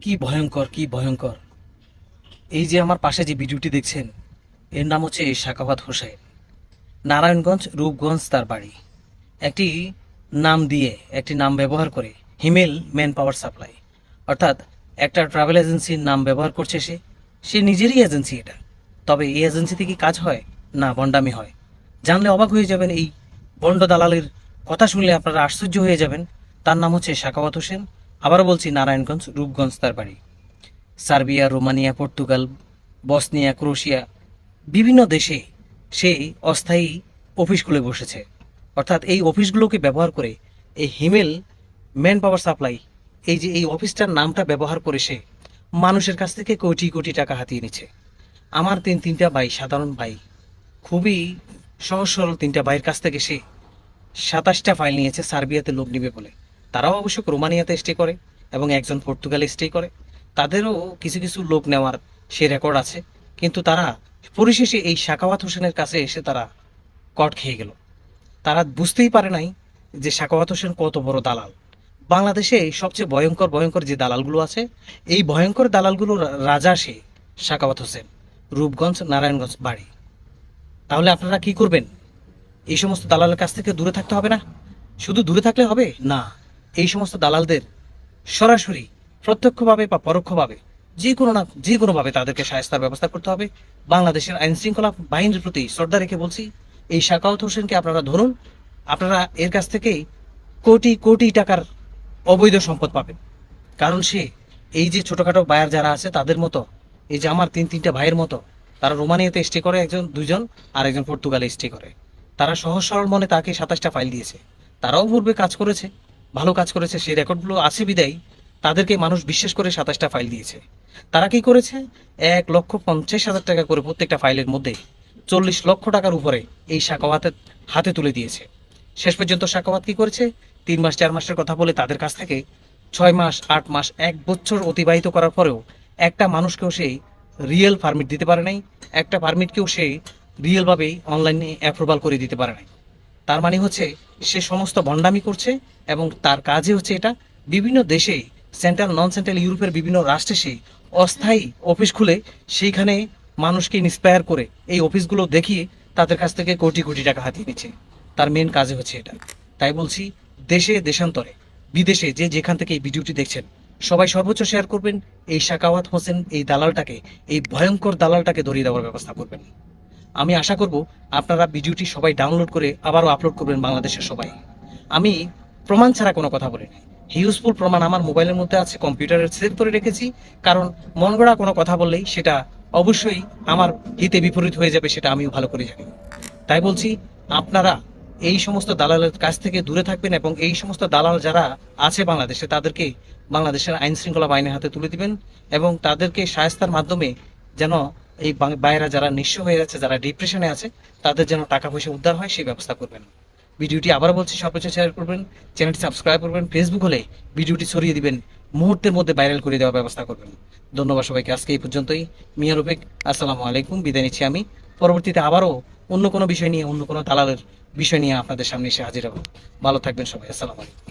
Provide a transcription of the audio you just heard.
কি ভয়ঙ্কর কি ভয়ঙ্কর। এই যে আমার পাশে যে ভিডিওটি দেখছেন, এর নাম হচ্ছে শাকাবাত হোসেন। নারায়ণগঞ্জ, রূপগঞ্জ তার বাড়ি। একটি নাম দিয়ে একটি নাম ব্যবহার করে হিমেল ম্যান পাওয়ার সাপ্লাই। অর্থাৎ একটা ট্রাভেল এজেন্সির নাম ব্যবহার করছে সে সে নিজেরই এজেন্সি এটা। তবে এই এজেন্সিতে কি কাজ হয়? না বন্ডামি হয়। জানলে অবাক হয়ে যাবেন এই বন্ড দালালের কথা শুনলে আপনারা আশ্চর্য হয়ে যাবেন। তার নাম হচ্ছে শাকাওয়াত হোসেন। আবারও বলছি, নারায়ণগঞ্জ, রূপগঞ্জ তার বাড়ি। Serbia, Romania, Portugal, Bosnia, Croatia, বিভিন্ন দেশে সে অস্থায়ী অফিস খুলে বসেছে। অর্থাৎ এই অফিসগুলোকে ব্যবহার করে এই হিমেল ম্যান পাওয়ার সাপ্লাই, এই যে এই অফিসটার নামটা ব্যবহার করে সে মানুষের কাছ থেকে কোটি কোটি টাকা হাতিয়ে নিচ্ছে। আমার তিন, তিনটা ভাই, সাধারণ ভাই, খুবই সহজ সরল তিনটা ভাইয়ের কাছ থেকে সে সাতাশটা ফাইল নিয়েছে, সার্বিয়াতে লোক নিবে বলে। তারাও অবশ্য রোমানিয়াতে স্টে করে এবং একজন পর্তুগালে স্টে করে। তাদেরও কিছু কিছু লোক নেওয়ার সে রেকর্ড আছে। কিন্তু তারা পরিশেষে এই শাকাওয়াত হোসেনের কাছে এসে তারা কট খেয়ে গেল। তারা বুঝতেই পারে নাই যে শাকাওয়াত হোসেন কত বড় দালাল। বাংলাদেশে সবচেয়ে ভয়ঙ্কর ভয়ঙ্কর যে দালালগুলো আছে, এই ভয়ঙ্কর দালালগুলোর রাজা সে, শাকাওয়াত হোসেন, রূপগঞ্জ, নারায়ণগঞ্জ বাড়ি। তাহলে আপনারা কি করবেন? এই সমস্ত দালালের কাছ থেকে দূরে থাকতে হবে না? শুধু দূরে থাকলে হবে? না। এই সমস্ত দালালদের সরাসরি প্রত্যক্ষভাবে বা পরোক্ষভাবে যে কোনো না যে কোনোভাবে তাদেরকে সায়স্তার ব্যবস্থা করতে হবে। বাংলাদেশের আইন শৃঙ্খলা বাহিনীর প্রতি শ্রদ্ধা রেখে বলছি, এই শাকাউত হোসেনকে আপনারা ধরুন, আপনারা এর কাছ থেকেই কোটি কোটি টাকার অবৈধ সম্পদ পাবেন। কারণ সে এই যে ছোটোখাটো বায়ার যারা আছে তাদের মতো, এই যে আমার তিন তিনটা ভাইয়ের মতো, তারা রোমানিয়াতে স্টে করে, একজন দুজন আর একজন পর্তুগালে স্টে করে। তারা সহজ সরল মনে তাকে সাতাশটা ফাইল দিয়েছে। তারাও পূর্বে কাজ করেছে। ভালো কাজ করেছে, সেই রেকর্ডগুলো আছে বিদায়। তাদেরকে মানুষ বিশ্বাস করে সাতাশটা ফাইল দিয়েছে। তারা কি করেছে? এক লক্ষ পঞ্চাশ হাজার টাকা করে প্রত্যেকটা ফাইলের মধ্যে চল্লিশ লক্ষ টাকার উপরে এই শাকাওয়াতের হাতে তুলে দিয়েছে। শেষ পর্যন্ত শাকাওয়াত কি করেছে? তিন মাস, চার মাসের কথা বলে তাদের কাছ থেকে ছয় মাস, আট মাস, এক বছর অতিবাহিত করার পরেও একটা মানুষকেও সে রিয়েল পারমিট দিতে পারে নাই, একটা পারমিটকেও সে রিয়েলভাবেই অনলাইনে অ্যাপ্রুভাল করে দিতে পারে নাই। তার মানে হচ্ছে সে সমস্ত ভণ্ডামি করছে এবং তার কাজে হচ্ছে এটা। বিভিন্ন দেশে সেন্ট্রাল নন সেন্ট্রাল ইউরোপের বিভিন্ন রাষ্ট্রে সে অস্থায়ী অফিস খুলে সেইখানে মানুষকে ইন্সপায়ার করে এই অফিসগুলো দেখিয়ে তাদের কাছ থেকে কোটি কোটি টাকা হাতিয়ে নিচ্ছে। তার মেন কাজে হচ্ছে এটা। তাই বলছি, দেশে, দেশান্তরে, বিদেশে যে যেখান থেকে এই ভিডিওটি দেখছেন, সবাই সর্বোচ্চ শেয়ার করবেন, এই শাকাওয়াত হোসেন, এই দালালটাকে, এই ভয়ঙ্কর দালালটাকে ধরিয়ে দেওয়ার ব্যবস্থা করবেন। আমি আশা করব আপনারা ভিডিওটি সবাই ডাউনলোড করে আবারও আপলোড করবেন বাংলাদেশের সবাই। আমি প্রমাণ ছাড়া কোনো কথা বলি না হিউজফুল প্রমাণ আমার মোবাইলের মধ্যে আছে কম্পিউটারে সেভ করে রেখেছি, কারণ মন গড়া কোনো কথা বললেই সেটা অবশ্যই আমার হিতে বিপরীত হয়ে যাবে সেটা আমিও ভালো করে জানি। তাই বলছি, আপনারা এই সমস্ত দালালের কাছ থেকে দূরে থাকবেন এবং এই সমস্ত দালাল যারা আছে বাংলাদেশে, তাদেরকে বাংলাদেশের আইন শৃঙ্খলা বাহিনীর হাতে তুলে দিবেন এবং তাদেরকে সায়স্তার মাধ্যমে যেন এই বাইরা যারা নিঃস্ব হয়ে যাচ্ছে যারা ডিপ্রেশনে আছে, তাদের যেন টাকা পয়সা উদ্ধার হয়, সেই ব্যবস্থা করবেন। ভিডিওটি আবার বলছি সর্বোচ্চ শেয়ার করবেন চ্যানেলটি সাবস্ক্রাইব করবেন ফেসবুক হলে ভিডিওটি ছড়িয়ে দিবেন, মুহূর্তের মধ্যে ভাইরাল করে দেওয়ার ব্যবস্থা করবেন। ধন্যবাদ সবাইকে, আজকে এই পর্যন্তই। মিয়া রুবেক আসসালামু আলাইকুম, বিদায় নিচ্ছি আমি। পরবর্তীতে আবারও অন্য কোনো বিষয় নিয়ে, অন্য কোনো দালালের বিষয় নিয়ে আপনাদের সামনে এসে হাজির হব। ভালো থাকবেন সবাই, আসসালামু আলাইকুম।